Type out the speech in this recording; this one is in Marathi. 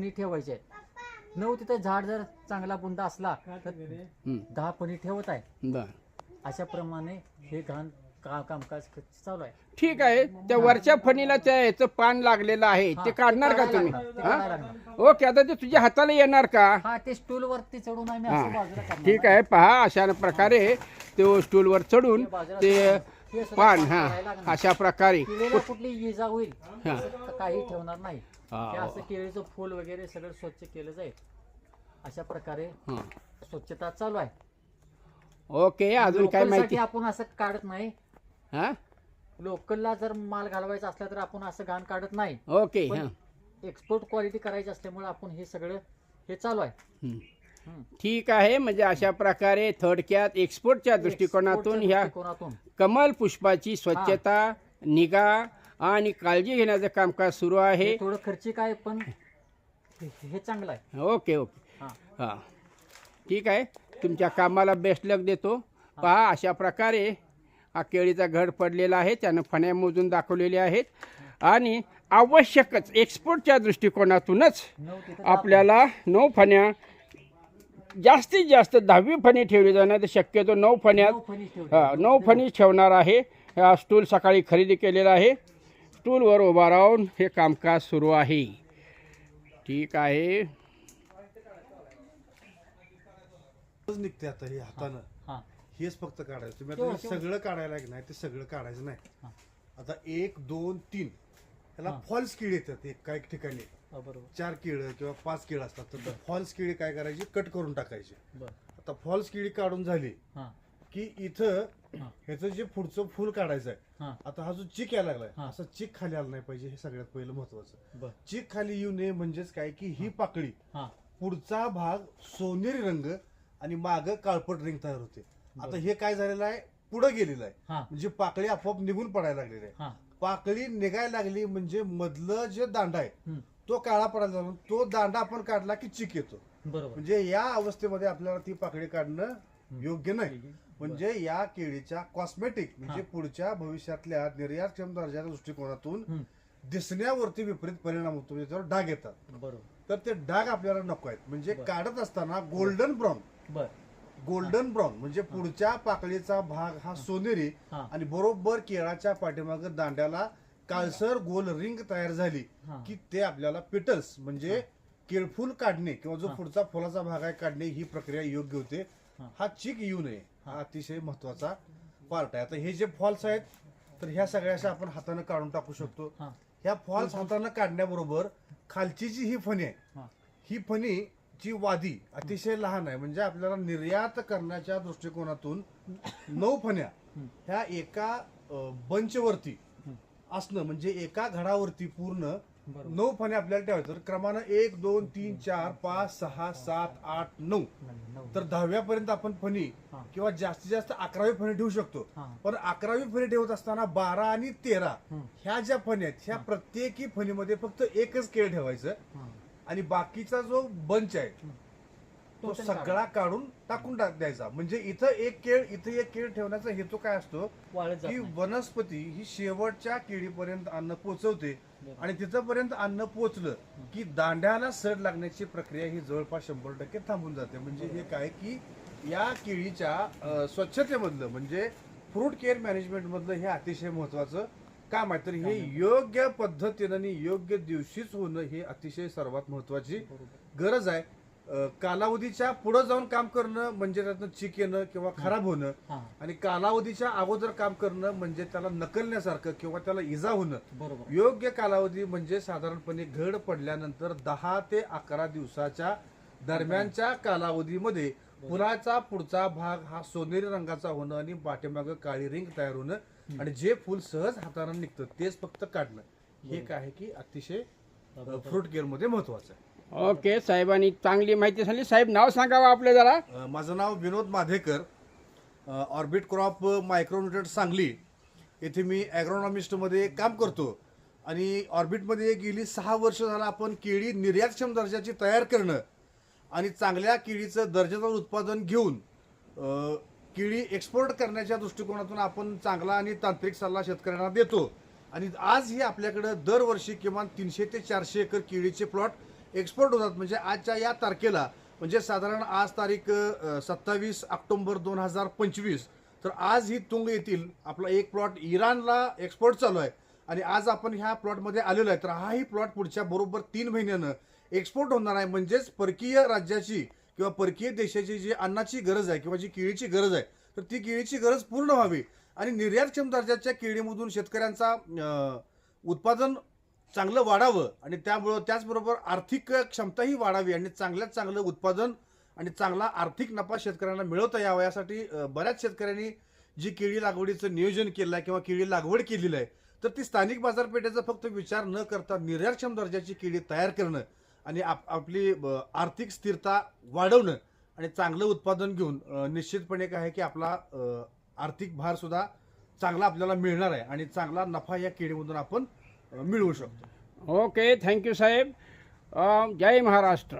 फणी ठेवायचे आहेत. नऊ तिथं झाड जर चांगला बुंदा असला तर दहा फणी ठेवत आहे. बर. अशा प्रमाणे हे घाण का कामकाज चालू आहे. ठीक आहे. त्या वरच्या फणीला त्या याचं पान लागलेलं आहे. ते काढणार का तुम्ही? हा? ओके आता ते तुझ्या हाताला येणार का? हा ते स्टूल वरती चढून आम्ही हा. असं बाजूला करणार. ठीक आहे. पहा अशा प्रकारे ते स्टूलवर चढून ते हे सुद्धा पान हा लागणार. अशा प्रकारे केळीला कुठली इजा होईल हा. असं काही ठेवणार नाही हा. असं केळीचं फूल वगैरे सगळं स्वच्छ केलं जाईल अशा प्रकारे हं. स्वच्छता चालू आहे ओके अजून काय लोकलसाठी माहिती आपण असं काढत नाही हा लोकलला जर माल घालवायचा असला तर आपण असं घाण काढत नाही ओके हा एक्सपोर्ट क्वालिटी करायची असल्यामुळे आपण हे सगळं हे चालू आहे. ठीक आहे म्हणजे अशा प्रकारे थोडक्यात एक्सपोर्टच्या दृष्टिकोनातून ह्या कमल पुष्पाची स्वच्छता निगा आणि काळजी घेण्याचं कामकाज सुरू आहे. थोडं खर्चिक आहे पण हे चांगलं आहे. Okay okay. हा. ठीक आहे तुमच्या कामाला बेस्ट लक देतो. पहा अशा प्रकारे हा केळीचा घड पडलेला आहे त्यानं फण्या मोजून दाखवलेल्या आहेत. आणि आवश्यकच एक्सपोर्टच्या दृष्टिकोनातूनच आपल्याला नऊ फण्या जास्तीत जास्त दहावी फणी ठेवली जाणार तर शक्यतो नऊ फण्यात नऊ फणी ठेवली. हा, नऊ फणी ठेवणार आहे. हा स्टूल सकाळी खरेदी केलेला आहे. स्टूलवर उभा राहून हे कामकाज सुरू आहे. ठीक आहे. निघते आता हे हातानं. हा. हेच फक्त काढायचं. तुम्ही आता हे सगळं काढायला की नाही ते सगळं काढायचं नाही. आता एक दोन तीन. त्याला फॉल्स किड येतात एक काही ठिकाणी. बरोबर. चार किड किंवा पाच किड असतात. तर त्या फॉल्स किडी काय करायची? कट करून टाकायची. बर. आता फॉल्स किडी काढून झाली हा. की इथं हा. ह्याचं जे पुढचं फुल काढायचं आहे हा. आता हा जो चिक यायला लागलाय हा. असा चिक खाली आला नाही पाहिजे हे सगळ्यात पहिलं महत्वाचं. बर. चिक खाली येऊ नये म्हणजेच काय? की ही पाकळी हा. पुढचा भाग सोनेरी रंग आणि माग काळपट रिंग तयार होते. आता हे काय झालेलं आहे? पुढे गेलेलं आहे. हा. म्हणजे पाकळी आपोआप निघून पडायला लागलेली आहे. हा. पाकळी निघायला लागली म्हणजे मधलं जे दांडा आहे हम्म. तो काळा पडायला लागला तो दांडा आपण काढला की चिक येतो. बरोबर. म्हणजे या अवस्थेमध्ये आपल्याला ती पाकळी काढणं योग्य नाही. म्हणजे या केळीच्या कॉस्मेटिक म्हणजे पुढच्या भविष्यातल्या निर्यातक्षम दर्जाच्या दृष्टिकोनातून. दिसण्यावरती विपरीत परिणाम होतो. म्हणजे त्याच्यावर डाग येतात. बरोबर. तर ते डाग आपल्याला नको आहेत. म्हणजे काढत असताना गोल्डन ब्राऊन बर. गोल्डन ब्राऊन म्हणजे पुढच्या पाकळीचा भाग हा सोनेरी. आणि बरोबर केळाच्या पाठीमाग दांड्याला काळसर गोल रिंग तयार झाली हा. की ते आपल्याला पिटल्स म्हणजे केळफूल काढणे किंवा जो पुढचा फुलाचा भाग आहे काढणे ही प्रक्रिया योग्य होते. हा. हा चिक येऊ नये. हा अतिशय महत्त्वाचा पार्ट आहे. आता हे जे फॉल्स आहेत तर ह्या सगळ्याशा आपण हाताने काढून टाकू शकतो. हा. ह्या फॉल्स हाताने काढण्याबरोबर खालची जी ही फणी आहे. हा. ही फणी ची वादी अतिशय लहान आहे म्हणजे आपल्याला निर्यात करण्याच्या दृष्टिकोनातून नऊ फण्या ह्या एका बंचवरती असणं म्हणजे एका घडावरती पूर्ण. नऊ फण्या आपल्याला ठेवायचं तर क्रमानं एक दोन तीन चार पाच सहा सात आठ नऊ तर दहाव्यापर्यंत आपण फणी. किंवा जास्तीत जास्त अकरावी फणी ठेवू शकतो. पण अकरावी फणी ठेवत असताना बारा आणि तेरा. ह्या ज्या फणी आहेत ह्या प्रत्येकी फणीमध्ये फक्त एकच केळ ठेवायचं. आणि बाकीचा जो बंच आहे तो सगळा काढून टाकून टाक द्यायचा. म्हणजे इथं एक केळ इथं एक केळ ठेवण्याचा हेतू काय असतो? की. वनस्पती ही शेवटच्या केळीपर्यंत अन्न पोचवते. आणि तिथपर्यंत अन्न पोचलं की दांड्याला सड लागण्याची प्रक्रिया ही जवळपास शंभर टक्के थांबून जाते. म्हणजे हे काय की या केळीच्या स्वच्छतेमधलं म्हणजे फ्रूट केअर मॅनेजमेंट मधलं हे अतिशय महत्वाचं काम आहे. तर हे योग्य पद्धतीनं आणि योग्य दिवशीच होणं हे अतिशय सर्वात महत्वाची गरज आहे. कालावधीच्या पुढे जाऊन काम करणं म्हणजे त्यातनं चिक येणं किंवा खराब होणं आणि कालावधीच्या अगोदर काम करणं म्हणजे त्याला नकलण्यासारखं किंवा त्याला इजा होणं. बरोबर. योग्य कालावधी म्हणजे साधारणपणे घड पडल्यानंतर दहा ते अकरा दिवसाच्या दरम्यानच्या कालावधीमध्ये फुलाचा पुढचा भाग हा सोनेरी रंगाचा होणं आणि पाठीमागं काळी रिंग तयार होणं आणि जे फुल सहज हाताने निघतं तेच फक्त काढणं. हे काय आहे की अतिशय फ्रूटमध्ये महत्वाचं आहे. ओके साहेबांनी चांगली माहिती सांगली साहेब नाव सांगावं आपलं जरा? अ, माझं नाव Vinod Madhekar. Orbit crop micronutrient Sangli. येथे मी ॲग्रोनॉमिस्टमध्ये काम करतो. आणि ऑर्बिटमध्ये गेली सहा वर्ष झाला आपण केळी निर्यातक्षम दर्जाची तयार करणं आणि चांगल्या केळीचं दर्जाचं उत्पादन घेऊन अ, केळी एक्सपोर्ट करण्याच्या दृष्टिकोनातून आपण चांगला आणि तांत्रिक सल्ला शेतकऱ्यांना देतो. आणि आज ही आपल्याकडं दरवर्षी किमान तीनशे ते चारशे एकर केळीचे प्लॉट एक्सपोर्ट होतात. म्हणजे आजच्या या तारखेला म्हणजे साधारण आज तारीख सत्तावीस ऑक्टोंबर दोन हजार पंचवीस. तर आज ही तुंग येथील आपला एक प्लॉट इराणला एक्सपोर्ट चालू आहे. आणि आज आपण ह्या प्लॉटमध्ये आलेलो आहे. तर हाही प्लॉट पुढच्या बरोबर तीन महिन्यानं एक्सपोर्ट होणार आहे. म्हणजेच परकीय राज्याची किंवा परकीय देशाची जी अन्नाची गरज आहे किंवा जी केळीची गरज आहे तर ती केळीची गरज पूर्ण व्हावी. आणि निर्यातक्षम दर्जाच्या केळीमधून शेतकऱ्यांचा उत्पादन चांगलं वाढावं आणि त्यामुळं त्याचबरोबर आर्थिक क्षमताही वाढावी आणि चांगल्यात चांगलं उत्पादन आणि चांगला आर्थिक नफा शेतकऱ्यांना मिळवता यावा यासाठी बऱ्याच शेतकऱ्यांनी जी केळी लागवडीचं नियोजन केलं आहे किंवा केळी लागवड केलेली आहे तर ती स्थानिक बाजारपेठेचा फक्त विचार न करता निर्यातक्षम दर्जाची केळी तयार करणं आणि आप आपली आर्थिक स्थिरता वाढवणं आणि चांगलं उत्पादन घेऊन निश्चितपणे काय आहे की आपला आर्थिक भारसुद्धा चांगला आपल्याला मिळणार आहे आणि चांगला नफा या केळीमधून आपण मिळवू शकतो. ओके थँक्यू साहेब. जय महाराष्ट्र.